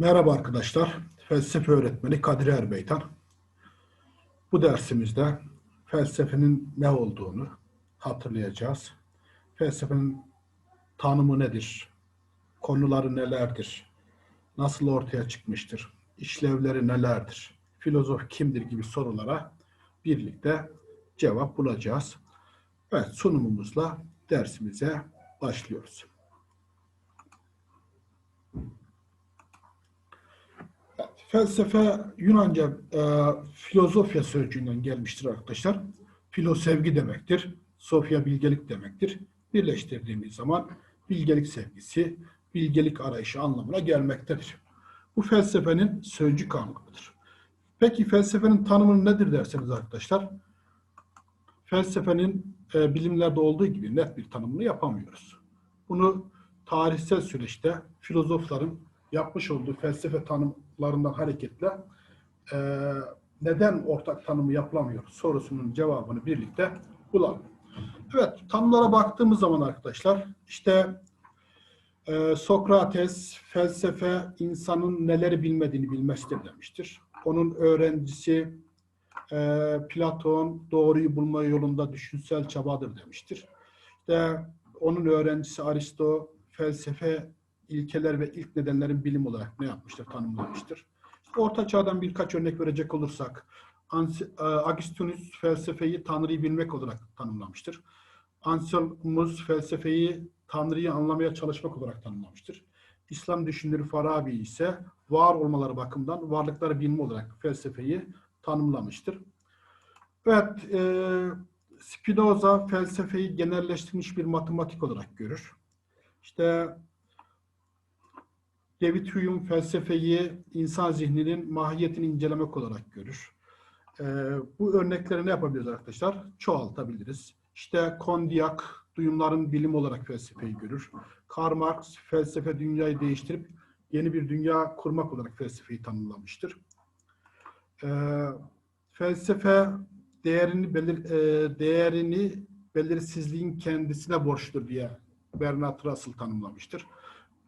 Merhaba arkadaşlar. Felsefe öğretmeni Kadir Erbeytan. Bu dersimizde felsefenin ne olduğunu hatırlayacağız. Felsefenin tanımı nedir? Konuları nelerdir? Nasıl ortaya çıkmıştır? İşlevleri nelerdir? Filozof kimdir gibi sorulara birlikte cevap bulacağız. Evet sunumumuzla dersimize başlıyoruz. Felsefe Yunanca e, filozofya sözcüğünden gelmiştir arkadaşlar. Filo sevgi demektir. Sofya bilgelik demektir. Birleştirdiğimiz zaman bilgelik sevgisi, bilgelik arayışı anlamına gelmektedir. Bu felsefenin sözcük anlamıdır. Peki felsefenin tanımı nedir derseniz arkadaşlar? Felsefenin e, bilimlerde olduğu gibi net bir tanımını yapamıyoruz. Bunu tarihsel süreçte filozofların yapmış olduğu felsefe tanımlarından hareketle e, neden ortak tanımı yapılamıyor sorusunun cevabını birlikte bulalım. Evet, tanımlara baktığımız zaman arkadaşlar, işte e, Sokrates felsefe insanın neleri bilmediğini bilmesidir demiştir. Onun öğrencisi e, Platon doğruyu bulma yolunda düşünsel çabadır demiştir. İşte onun öğrencisi Aristo felsefe ilkeler ve ilk nedenlerin bilim olarak ne yapmıştır, tanımlamıştır. İşte Orta Çağ'dan birkaç örnek verecek olursak, Agustinus felsefeyi Tanrı'yı bilmek olarak tanımlamıştır. Anselmus felsefeyi Tanrı'yı anlamaya çalışmak olarak tanımlamıştır. İslam düşünürü Farabi ise var olmaları bakımından varlıkları bilme olarak felsefeyi tanımlamıştır. Evet, e, Spinoza felsefeyi genelleştirilmiş bir matematik olarak görür. İşte David Hume felsefeyi insan zihninin mahiyetini incelemek olarak görür. Ee, bu örnekleri ne yapabiliriz arkadaşlar? Çoğaltabiliriz. İşte Kondiak duyumların bilim olarak felsefeyi görür. Karl Marx felsefe dünyayı değiştirip yeni bir dünya kurmak olarak felsefeyi tanımlamıştır. Ee, felsefe değerini belir, e, değerini belirsizliğin kendisine borçludur diye Bernard Russell tanımlamıştır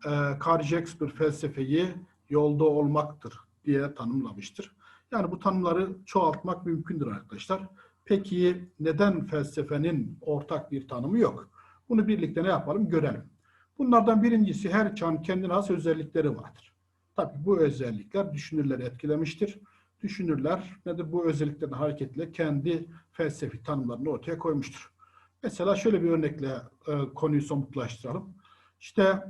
e, Karl Shakespeare felsefeyi yolda olmaktır diye tanımlamıştır. Yani bu tanımları çoğaltmak mümkündür arkadaşlar. Peki neden felsefenin ortak bir tanımı yok? Bunu birlikte ne yapalım görelim. Bunlardan birincisi her çağın kendine has özellikleri vardır. Tabii bu özellikler düşünürleri etkilemiştir. Düşünürler nedir bu özelliklerden hareketle kendi felsefi tanımlarını ortaya koymuştur. Mesela şöyle bir örnekle e, konuyu somutlaştıralım. İşte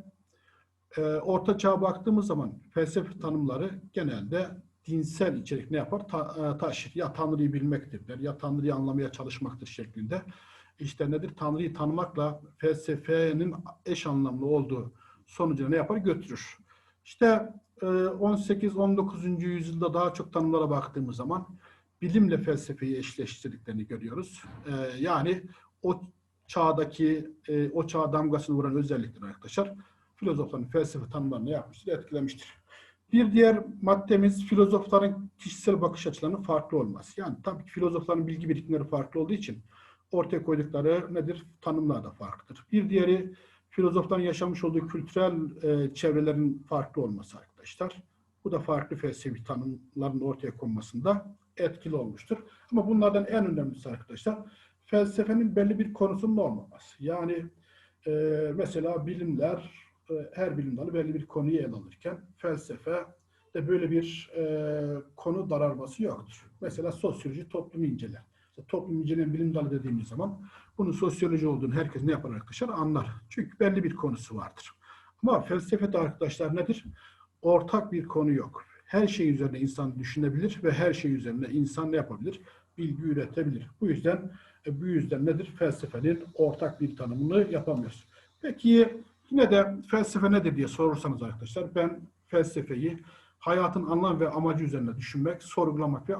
e, Orta Çağ'a baktığımız zaman felsefe tanımları genelde dinsel içerik ne yapar? Ta, e, taşır. Ya Tanrı'yı bilmektir der, ya Tanrı'yı anlamaya çalışmaktır şeklinde. İşte nedir? Tanrı'yı tanımakla felsefenin eş anlamlı olduğu sonucuna ne yapar? Götürür. İşte 18-19. E, yüzyılda daha çok tanımlara baktığımız zaman bilimle felsefeyi eşleştirdiklerini görüyoruz. E, yani o çağdaki, o çağ damgasını vuran özellikler arkadaşlar filozofların felsefe tanımlarını yapmıştır, etkilemiştir. Bir diğer maddemiz filozofların kişisel bakış açılarının farklı olması. Yani tabii ki filozofların bilgi birikimleri farklı olduğu için ortaya koydukları nedir? Tanımlar da farklıdır. Bir diğeri filozofların yaşamış olduğu kültürel e, çevrelerin farklı olması arkadaşlar. Bu da farklı felsefi tanımların ortaya konmasında etkili olmuştur. Ama bunlardan en önemlisi arkadaşlar felsefenin belli bir konusunun olmaması. Yani e, mesela bilimler her bilim dalı belli bir konuyu ele alırken felsefe de böyle bir e, konu daralması yoktur. Mesela sosyoloji toplumu inceler. İşte toplum inceleyen bilim dalı dediğimiz zaman bunun sosyoloji olduğunu herkes ne yapar arkadaşlar anlar. Çünkü belli bir konusu vardır. Ama felsefede arkadaşlar nedir? Ortak bir konu yok. Her şey üzerine insan düşünebilir ve her şey üzerine insan ne yapabilir? Bilgi üretebilir. Bu yüzden e, bu yüzden nedir? Felsefenin ortak bir tanımını yapamıyoruz. Peki Yine de felsefe nedir diye sorursanız arkadaşlar ben felsefeyi hayatın anlam ve amacı üzerine düşünmek, sorgulamak ve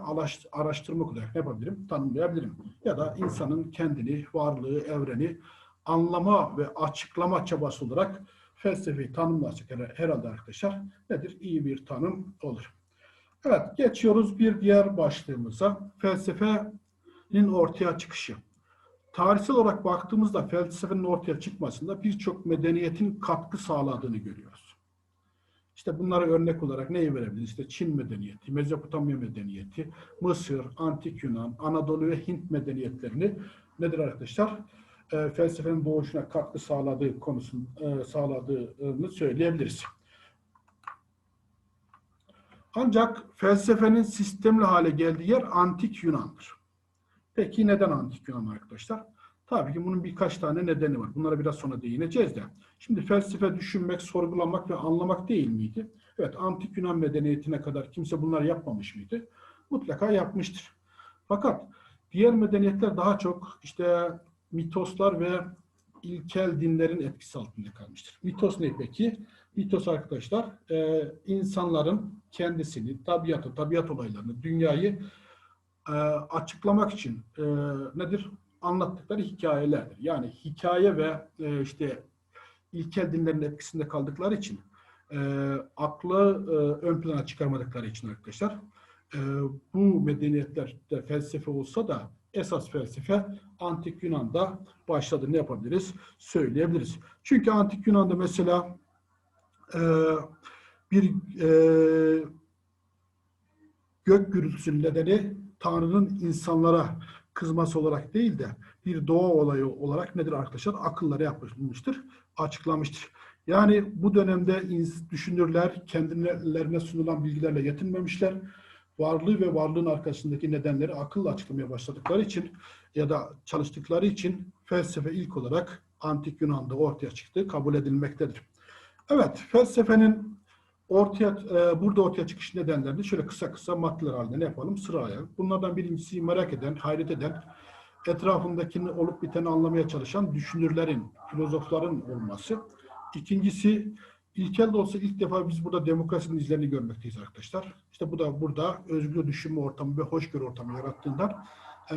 araştırmak olarak yapabilirim? Tanımlayabilirim. Ya da insanın kendini, varlığı, evreni anlama ve açıklama çabası olarak felsefeyi tanımlarsak herhalde arkadaşlar nedir? İyi bir tanım olur. Evet, geçiyoruz bir diğer başlığımıza. Felsefenin ortaya çıkışı tarihsel olarak baktığımızda felsefenin ortaya çıkmasında birçok medeniyetin katkı sağladığını görüyoruz. İşte bunlara örnek olarak neyi verebiliriz? İşte Çin medeniyeti, Mezopotamya medeniyeti, Mısır, Antik Yunan, Anadolu ve Hint medeniyetlerini nedir arkadaşlar? E, felsefenin doğuşuna katkı sağladığı konusunu e, sağladığını söyleyebiliriz. Ancak felsefenin sistemli hale geldiği yer antik Yunan'dır. Peki neden antik Yunan arkadaşlar? Tabii ki bunun birkaç tane nedeni var. Bunlara biraz sonra değineceğiz de. Şimdi felsefe düşünmek, sorgulamak ve anlamak değil miydi? Evet, antik Yunan medeniyetine kadar kimse bunları yapmamış mıydı? Mutlaka yapmıştır. Fakat diğer medeniyetler daha çok işte mitoslar ve ilkel dinlerin etkisi altında kalmıştır. Mitos ne peki? Mitos arkadaşlar insanların kendisini, tabiatı, tabiat olaylarını, dünyayı e, açıklamak için e, nedir? Anlattıkları hikayelerdir. Yani hikaye ve e, işte ilkel dinlerin etkisinde kaldıkları için e, aklı e, ön plana çıkarmadıkları için arkadaşlar e, bu medeniyetlerde felsefe olsa da esas felsefe Antik Yunan'da başladı. Ne yapabiliriz? Söyleyebiliriz. Çünkü Antik Yunan'da mesela e, bir e, gök gürültüsünün nedeni Tanrı'nın insanlara kızması olarak değil de bir doğa olayı olarak nedir arkadaşlar? Akıllara yapılmıştır, açıklamıştır. Yani bu dönemde düşünürler kendilerine sunulan bilgilerle yetinmemişler. Varlığı ve varlığın arkasındaki nedenleri akılla açıklamaya başladıkları için ya da çalıştıkları için felsefe ilk olarak Antik Yunan'da ortaya çıktı, kabul edilmektedir. Evet, felsefenin ortaya e, burada ortaya çıkış nedenlerini şöyle kısa kısa maddeler halinde ne yapalım sıraya. Bunlardan birincisi merak eden, hayret eden, etrafındakini olup biteni anlamaya çalışan düşünürlerin, filozofların olması. İkincisi ilkel de olsa ilk defa biz burada demokrasinin izlerini görmekteyiz arkadaşlar. İşte bu da burada özgür düşünme ortamı ve hoşgörü ortamı yarattığından e,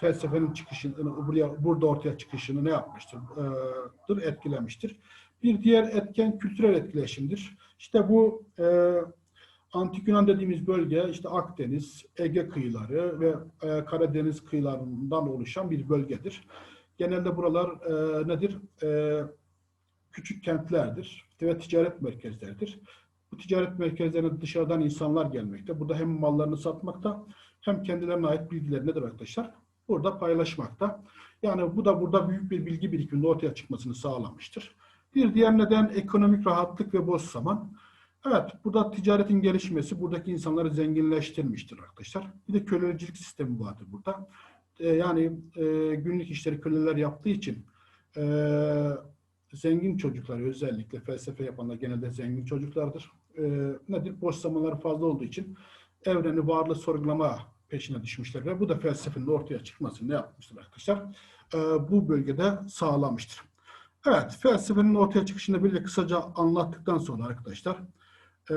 felsefenin çıkışını, buraya, burada ortaya çıkışını ne yapmıştır? E, etkilemiştir. Bir diğer etken kültürel etkileşimdir. İşte bu e, Antik Yunan dediğimiz bölge işte Akdeniz, Ege kıyıları ve e, Karadeniz kıyılarından oluşan bir bölgedir. Genelde buralar e, nedir? E, küçük kentlerdir ve ticaret merkezleridir. Bu ticaret merkezlerine dışarıdan insanlar gelmekte. Burada hem mallarını satmakta hem kendilerine ait bilgileri nedir arkadaşlar? Burada paylaşmakta. Yani bu da burada büyük bir bilgi birikiminde ortaya çıkmasını sağlamıştır. Bir diğer neden ekonomik rahatlık ve boş zaman. Evet, burada ticaretin gelişmesi buradaki insanları zenginleştirmiştir arkadaşlar. Bir de kölecilik sistemi vardır burada. E, yani e, günlük işleri köleler yaptığı için e, zengin çocuklar özellikle felsefe yapanlar genelde zengin çocuklardır. E, nedir? Boş zamanları fazla olduğu için evreni varlığı sorgulama peşine düşmüşler ve bu da felsefenin ortaya çıkmasını ne yapmıştır arkadaşlar? E, bu bölgede sağlamıştır. Evet, felsefenin ortaya çıkışını bir de kısaca anlattıktan sonra arkadaşlar, e,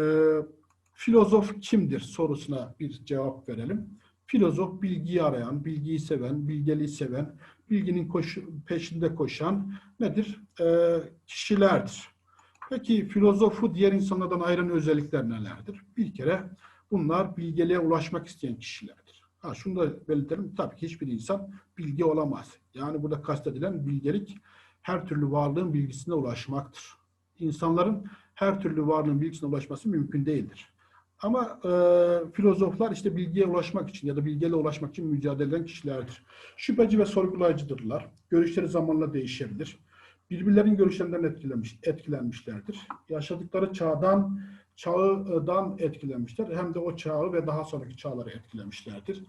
filozof kimdir sorusuna bir cevap verelim. Filozof bilgiyi arayan, bilgiyi seven, bilgeliği seven, bilginin koş, peşinde koşan nedir? E, kişilerdir. Peki filozofu diğer insanlardan ayıran özellikler nelerdir? Bir kere bunlar bilgeliğe ulaşmak isteyen kişilerdir. Ha, şunu da belirtelim. Tabii ki hiçbir insan bilgi olamaz. Yani burada kastedilen bilgelik her türlü varlığın bilgisine ulaşmaktır. İnsanların her türlü varlığın bilgisine ulaşması mümkün değildir. Ama e, filozoflar işte bilgiye ulaşmak için ya da bilgiyle ulaşmak için mücadele eden kişilerdir. Şüpheci ve sorgulayıcıdırlar. Görüşleri zamanla değişebilir. Birbirlerinin görüşlerinden etkilenmiş, etkilenmişlerdir. Yaşadıkları çağdan, çağdan etkilenmişler. Hem de o çağı ve daha sonraki çağları etkilemişlerdir.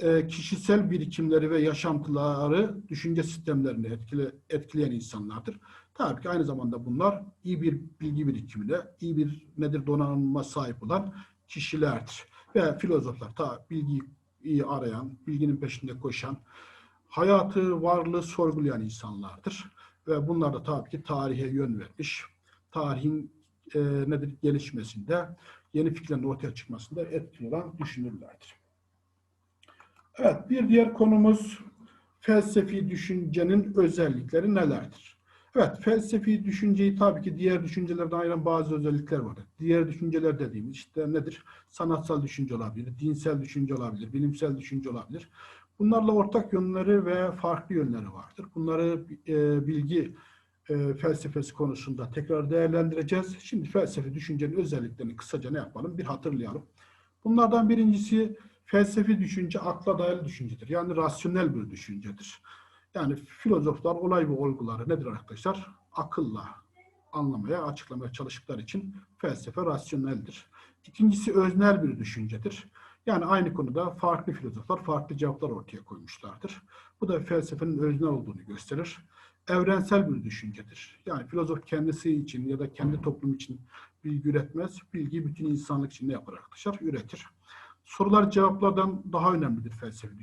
E, kişisel birikimleri ve yaşantıları, düşünce sistemlerini etkile, etkileyen insanlardır. Tabii ki aynı zamanda bunlar iyi bir bilgi birikimine, iyi bir nedir donanıma sahip olan kişilerdir. Ve filozoflar ta bilgiyi iyi arayan, bilginin peşinde koşan, hayatı, varlığı sorgulayan insanlardır. Ve bunlar da tabii ki tarihe yön vermiş. Tarihin e, nedir gelişmesinde, yeni fikirlerin ortaya çıkmasında etkili olan düşünürlerdir. Evet, bir diğer konumuz felsefi düşüncenin özellikleri nelerdir? Evet, felsefi düşünceyi tabii ki diğer düşüncelerden ayıran bazı özellikler var. Diğer düşünceler dediğimiz işte nedir? Sanatsal düşünce olabilir, dinsel düşünce olabilir, bilimsel düşünce olabilir. Bunlarla ortak yönleri ve farklı yönleri vardır. Bunları e, bilgi e, felsefesi konusunda tekrar değerlendireceğiz. Şimdi felsefi düşüncenin özelliklerini kısaca ne yapalım? Bir hatırlayalım. Bunlardan birincisi felsefi düşünce akla dayalı düşüncedir. Yani rasyonel bir düşüncedir. Yani filozoflar olay ve olguları nedir arkadaşlar? Akılla anlamaya, açıklamaya çalıştıkları için felsefe rasyoneldir. İkincisi öznel bir düşüncedir. Yani aynı konuda farklı filozoflar farklı cevaplar ortaya koymuşlardır. Bu da felsefenin öznel olduğunu gösterir. Evrensel bir düşüncedir. Yani filozof kendisi için ya da kendi toplum için bilgi üretmez. Bilgiyi bütün insanlık için ne yapar arkadaşlar? Üretir. Sorular cevaplardan daha önemlidir felsefi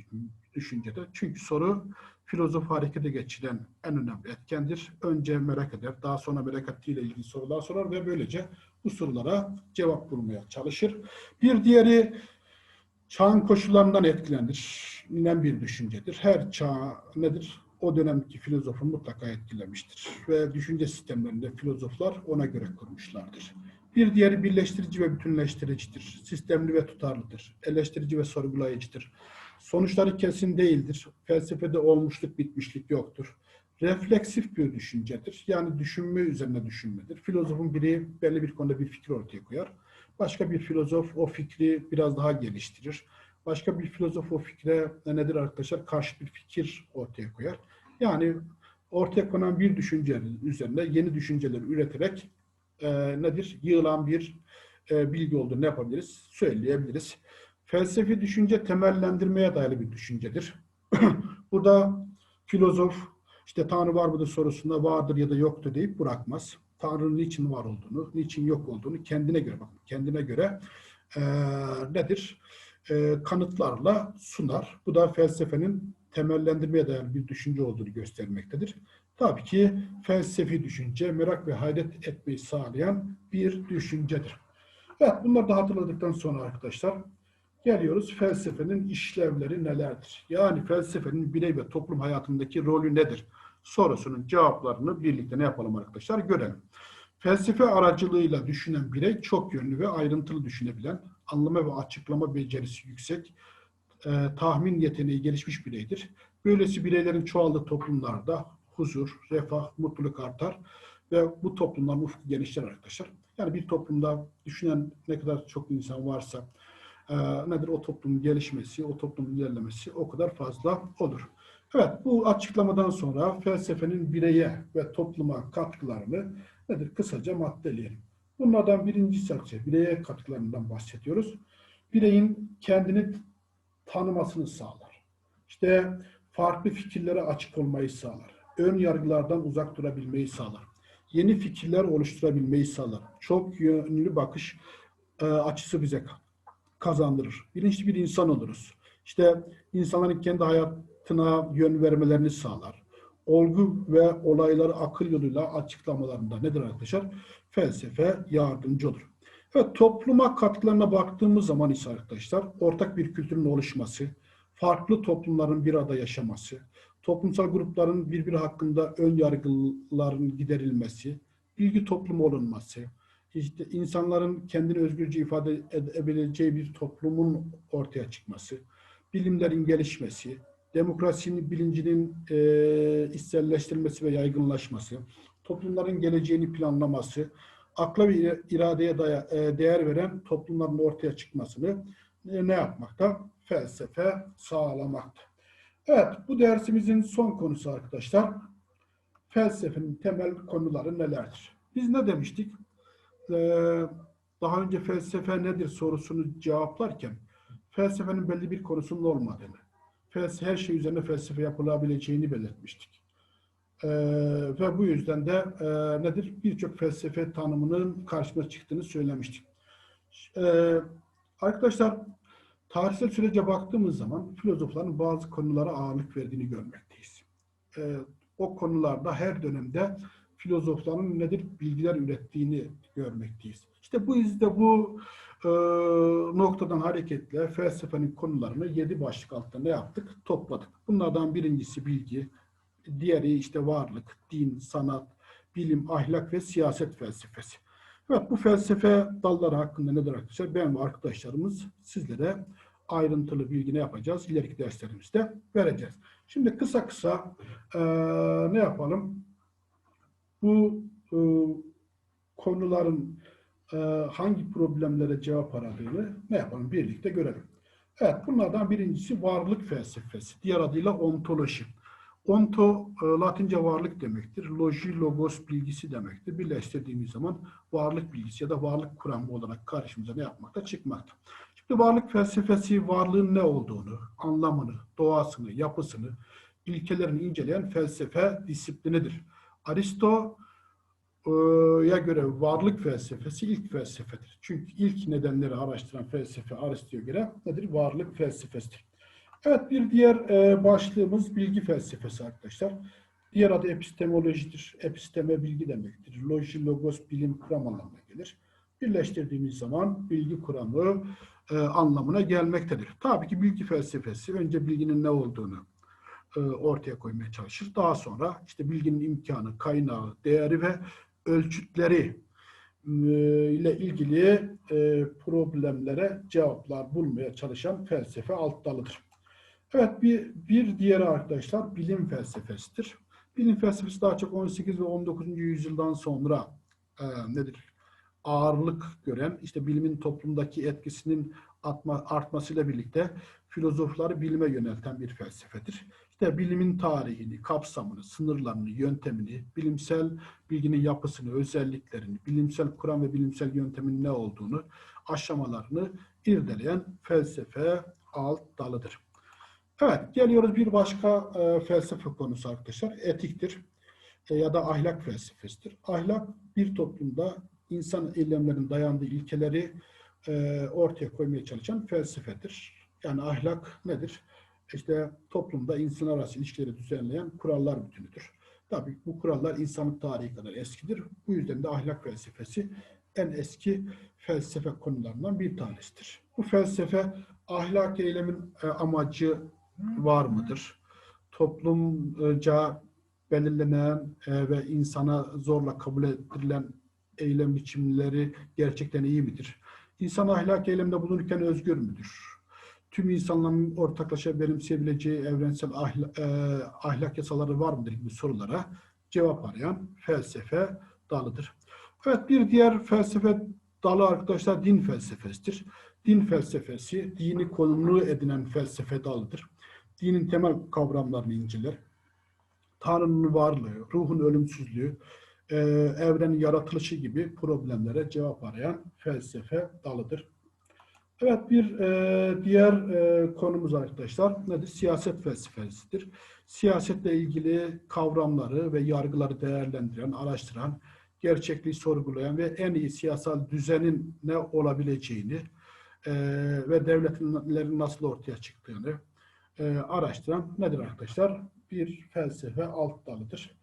düşüncede. Çünkü soru filozof harekete geçiren en önemli etkendir. Önce merak eder, daha sonra merak ettiğiyle ilgili sorular sorar ve böylece bu sorulara cevap bulmaya çalışır. Bir diğeri çağın koşullarından etkilenir. İnen bir düşüncedir. Her çağ nedir? O dönemki filozofu mutlaka etkilemiştir. Ve düşünce sistemlerinde filozoflar ona göre kurmuşlardır. Bir diğeri birleştirici ve bütünleştiricidir. Sistemli ve tutarlıdır. Eleştirici ve sorgulayıcıdır. Sonuçları kesin değildir. Felsefede olmuşluk, bitmişlik yoktur. Refleksif bir düşüncedir. Yani düşünme üzerine düşünmedir. Filozofun biri belli bir konuda bir fikir ortaya koyar. Başka bir filozof o fikri biraz daha geliştirir. Başka bir filozof o fikre nedir arkadaşlar? Karşı bir fikir ortaya koyar. Yani ortaya konan bir düşüncenin üzerine yeni düşünceler üreterek e, nedir? Yığılan bir e, bilgi olduğunu ne yapabiliriz? Söyleyebiliriz. Felsefi düşünce temellendirmeye dayalı bir düşüncedir. Burada filozof işte Tanrı var mıdır sorusunda vardır ya da yoktur deyip bırakmaz. Tanrı'nın niçin var olduğunu, niçin yok olduğunu kendine göre bakın, kendine göre e, nedir? E, kanıtlarla sunar. Bu da felsefenin temellendirmeye dayalı bir düşünce olduğunu göstermektedir. Tabii ki felsefi düşünce merak ve hayret etmeyi sağlayan bir düşüncedir. Evet bunları da hatırladıktan sonra arkadaşlar geliyoruz felsefenin işlevleri nelerdir? Yani felsefenin birey ve toplum hayatındaki rolü nedir? Sorusunun cevaplarını birlikte ne yapalım arkadaşlar görelim. Felsefe aracılığıyla düşünen birey çok yönlü ve ayrıntılı düşünebilen, anlama ve açıklama becerisi yüksek, e, tahmin yeteneği gelişmiş bireydir. Böylesi bireylerin çoğaldığı toplumlarda huzur, refah, mutluluk artar ve bu toplumların ufku genişler arkadaşlar. Yani bir toplumda düşünen ne kadar çok insan varsa e, nedir o toplumun gelişmesi, o toplumun ilerlemesi o kadar fazla olur. Evet bu açıklamadan sonra felsefenin bireye ve topluma katkılarını nedir kısaca maddeleyelim. Bunlardan birincisi ise bireye katkılarından bahsediyoruz. Bireyin kendini tanımasını sağlar. İşte farklı fikirlere açık olmayı sağlar. Ön yargılardan uzak durabilmeyi sağlar. Yeni fikirler oluşturabilmeyi sağlar. Çok yönlü bakış e, açısı bize kazandırır. Bilinçli bir insan oluruz. İşte insanların kendi hayatına yön vermelerini sağlar. Olgu ve olayları akıl yoluyla açıklamalarında nedir arkadaşlar? Felsefe yardımcı olur. Evet, topluma katkılarına baktığımız zaman ise arkadaşlar ortak bir kültürün oluşması, farklı toplumların bir arada yaşaması, toplumsal grupların birbiri hakkında ön yargıların giderilmesi, bilgi toplumu olunması, işte insanların kendini özgürce ifade edebileceği bir toplumun ortaya çıkması, bilimlerin gelişmesi, demokrasinin bilincinin e, içselleştirilmesi ve yaygınlaşması, toplumların geleceğini planlaması, akla ve iradeye daya, e, değer veren toplumların ortaya çıkmasını e, ne yapmakta? Felsefe sağlamakta. Evet, bu dersimizin son konusu arkadaşlar. Felsefenin temel konuları nelerdir? Biz ne demiştik? Ee, daha önce felsefe nedir sorusunu cevaplarken felsefenin belli bir konusunun olmadığını, felsefe, her şey üzerine felsefe yapılabileceğini belirtmiştik. Ee, ve bu yüzden de e, nedir? Birçok felsefe tanımının karşımıza çıktığını söylemiştik. Ee, arkadaşlar tarihsel sürece baktığımız zaman filozofların bazı konulara ağırlık verdiğini görmekteyiz. Ee, o konularda her dönemde filozofların nedir bilgiler ürettiğini görmekteyiz. İşte bu yüzden bu e, noktadan hareketle felsefenin konularını yedi başlık altında yaptık? Topladık. Bunlardan birincisi bilgi, diğeri işte varlık, din, sanat, bilim, ahlak ve siyaset felsefesi. Evet bu felsefe dalları hakkında nedir arkadaşlar? Ben ve arkadaşlarımız sizlere ayrıntılı bilgi ne yapacağız? İleriki derslerimizde vereceğiz. Şimdi kısa kısa e, ne yapalım? bu e, konuların e, hangi problemlere cevap aradığını ne yapalım birlikte görelim. Evet bunlardan birincisi varlık felsefesi. Diğer adıyla ontoloji. Onto e, Latince varlık demektir. Loji, logos bilgisi demektir. Birleştirdiğimiz zaman varlık bilgisi ya da varlık kuramı olarak karşımıza ne yapmakta çıkmakta. Şimdi varlık felsefesi varlığın ne olduğunu, anlamını, doğasını, yapısını, ilkelerini inceleyen felsefe disiplinidir. Aristo'ya göre varlık felsefesi ilk felsefedir. Çünkü ilk nedenleri araştıran felsefe Aristo'ya göre nedir? Varlık felsefesidir. Evet bir diğer e, başlığımız bilgi felsefesi arkadaşlar. Diğer adı epistemolojidir. Episteme bilgi demektir. Loji, logos, bilim, kuram anlamına gelir. Birleştirdiğimiz zaman bilgi kuramı e, anlamına gelmektedir. Tabii ki bilgi felsefesi önce bilginin ne olduğunu e, ortaya koymaya çalışır. Daha sonra işte bilginin imkanı, kaynağı, değeri ve ölçütleri e, ile ilgili e, problemlere cevaplar bulmaya çalışan felsefe alt dalıdır. Evet bir, bir diğeri arkadaşlar bilim felsefesidir. Bilim felsefesi daha çok 18 ve 19. yüzyıldan sonra e, nedir? Ağırlık gören, işte bilimin toplumdaki etkisinin artma, artmasıyla birlikte filozofları bilime yönelten bir felsefedir. İşte bilimin tarihini, kapsamını, sınırlarını, yöntemini, bilimsel bilginin yapısını, özelliklerini, bilimsel kuram ve bilimsel yöntemin ne olduğunu, aşamalarını irdeleyen felsefe alt dalıdır. Evet, geliyoruz bir başka e, felsefe konusu arkadaşlar. Etiktir e, ya da ahlak felsefesidir. Ahlak bir toplumda insan eylemlerinin dayandığı ilkeleri e, ortaya koymaya çalışan felsefedir. Yani ahlak nedir? İşte toplumda insan arası ilişkileri düzenleyen kurallar bütünüdür. Tabii bu kurallar insanlık tarihi kadar eskidir. Bu yüzden de ahlak felsefesi en eski felsefe konularından bir tanesidir. Bu felsefe ahlak eylemin e, amacı var mıdır? Toplumca belirlenen e, ve insana zorla kabul ettirilen eylem biçimleri gerçekten iyi midir? İnsan ahlak eylemde bulunurken özgür müdür? Tüm insanların ortaklaşa benimseyebileceği evrensel ahlak, e, ahlak yasaları var mıdır gibi sorulara cevap arayan felsefe dalıdır. Evet bir diğer felsefe dalı arkadaşlar din felsefesidir. Din felsefesi dini konumlu edinen felsefe dalıdır dinin temel kavramlarını inceler. Tanrı'nın varlığı, ruhun ölümsüzlüğü, e, evrenin yaratılışı gibi problemlere cevap arayan felsefe dalıdır. Evet bir e, diğer e, konumuz arkadaşlar nedir? Siyaset felsefesidir. Siyasetle ilgili kavramları ve yargıları değerlendiren, araştıran, gerçekliği sorgulayan ve en iyi siyasal düzenin ne olabileceğini e, ve devletlerin nasıl ortaya çıktığını, e, araştıran nedir arkadaşlar? Bir felsefe alt dalıdır.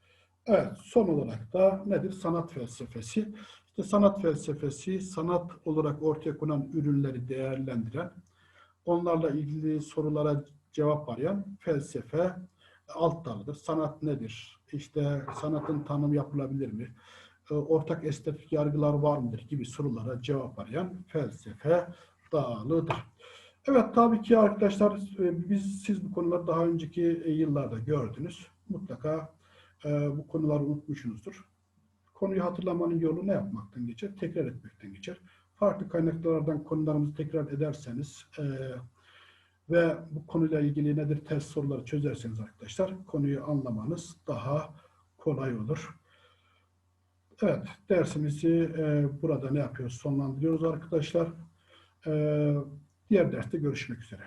Evet, son olarak da nedir? Sanat felsefesi. İşte sanat felsefesi, sanat olarak ortaya konan ürünleri değerlendiren, onlarla ilgili sorulara cevap arayan felsefe alt dalıdır. Sanat nedir? İşte sanatın tanım yapılabilir mi? E, ortak estetik yargılar var mıdır? gibi sorulara cevap arayan felsefe dalıdır. Evet tabii ki arkadaşlar e, biz siz bu konuları daha önceki e, yıllarda gördünüz. Mutlaka e, bu konuları unutmuşsunuzdur. Konuyu hatırlamanın yolu ne yapmaktan geçer? Tekrar etmekten geçer. Farklı kaynaklardan konularımızı tekrar ederseniz e, ve bu konuyla ilgili nedir test soruları çözerseniz arkadaşlar konuyu anlamanız daha kolay olur. Evet dersimizi e, burada ne yapıyoruz? Sonlandırıyoruz arkadaşlar. E, Diğer derste görüşmek üzere.